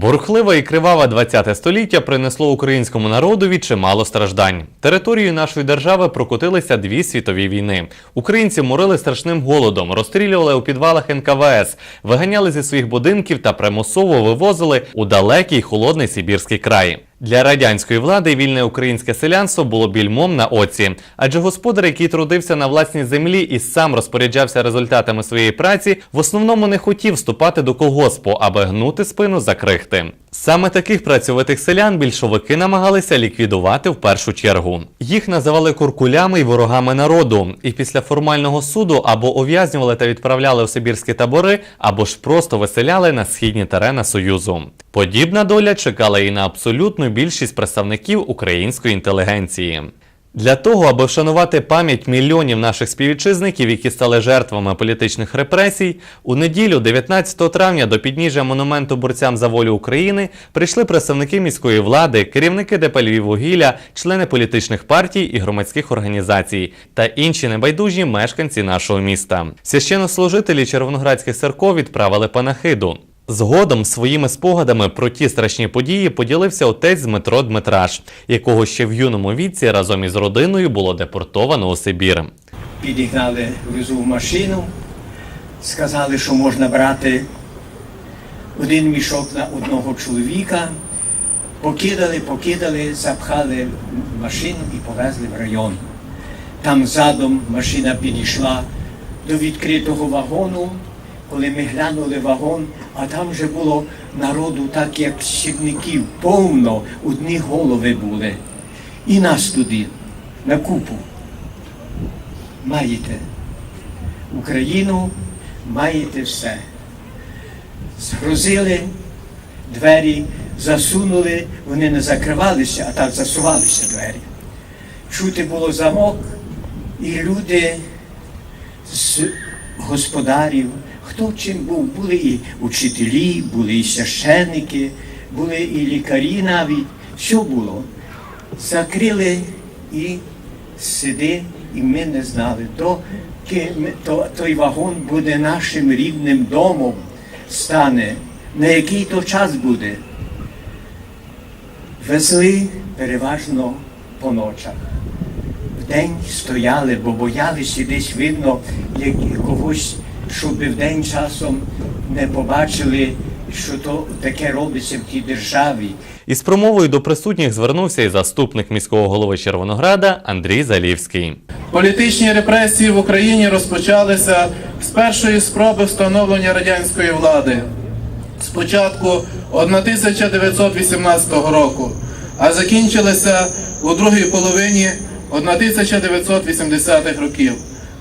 Бурхливе і криваве 20 століття принесло українському народові чимало страждань. Територією нашої держави прокотилися дві світові війни. Українці морили страшним голодом, розстрілювали у підвалах НКВС, виганяли зі своїх будинків та примусово вивозили у далекий холодний Сибірський край. Для радянської влади вільне українське селянство було більмом на оці, адже господар, який трудився на власній землі і сам розпоряджався результатами своєї праці, в основному не хотів вступати до колгоспу, аби гнути спину за крихти. Саме таких працьовитих селян більшовики намагалися ліквідувати в першу чергу. Їх називали куркулями й ворогами народу, і після формального суду або ув'язнювали та відправляли у сибірські табори, або ж просто виселяли на східні терени Союзу. Подібна доля чекала і на абсолютну більшість представників української інтелігенції. Для того, аби вшанувати пам'ять мільйонів наших співвітчизників, які стали жертвами політичних репресій, у неділю, 19 травня, до підніжжя монументу борцям за волю України прийшли представники міської влади, керівники ДП «Львіввугілля», члени політичних партій і громадських організацій та інші небайдужі мешканці нашого міста. Священнослужителі червоноградських церков відправили панахиду. Згодом своїми спогадами про ті страшні події поділився отець Дмитро Дмитраш, якого ще в юному віці разом із родиною було депортовано у Сибір. Підігнали внизу в машину, сказали, що можна брати один мішок на одного чоловіка, покидали, покидали, запхали машину і повезли в район. Там задом машина підійшла до відкритого вагону. Коли ми глянули вагон, а там вже було народу так, як сірників, повно, одні голови були. І нас туди, на купу маєте Україну, маєте все. Згрузили двері, засунули, вони не закривалися, а так засувалися двері. Чути було замок, і люди з господарів, хто чим був, були і учителі, були і священники, були і лікарі навіть, все було. Закрили і сиди, і ми не знали, то, то той вагон буде нашим рідним домом, стане. На який то час буде? Везли переважно по ночах. Вдень стояли, бо боялися десь видно як когось, щоб вдень часом не побачили, що то таке робиться в тій державі. Із промовою до присутніх звернувся і заступник міського голови Червонограда Андрій Залівський. Політичні репресії в Україні розпочалися з першої спроби встановлення радянської влади спочатку 1918 року, а закінчилися у другій половині 1980-х років.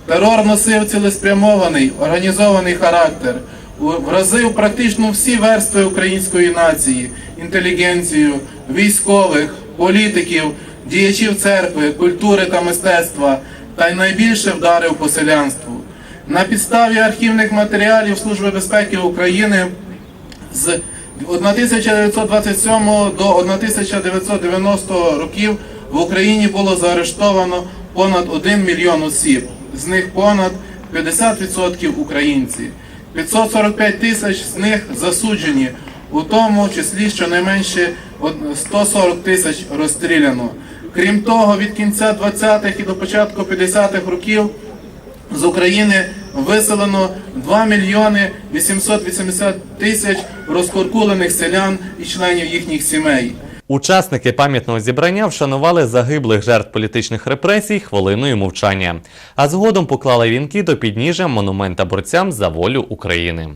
Терор носив цілеспрямований, організований характер, вразив практично всі верстви української нації, інтелігенцію, військових, політиків, діячів церкви, культури та мистецтва, та й найбільше вдарив по селянству. На підставі архівних матеріалів Служби безпеки України з 1927 до 1990 років в Україні було заарештовано понад 1 мільйон осіб, з них понад 50% українці. 545 тисяч з них засуджені, у тому числі щонайменше од- 140 тисяч розстріляно. Крім того, від кінця 20-х і до початку 50-х років з України виселено 2 мільйони 880 тисяч розкуркулених селян і членів їхніх сімей. Учасники пам'ятного зібрання вшанували загиблих жертв політичних репресій хвилиною мовчання, а згодом поклали вінки до підніжжя монумента борцям за волю України.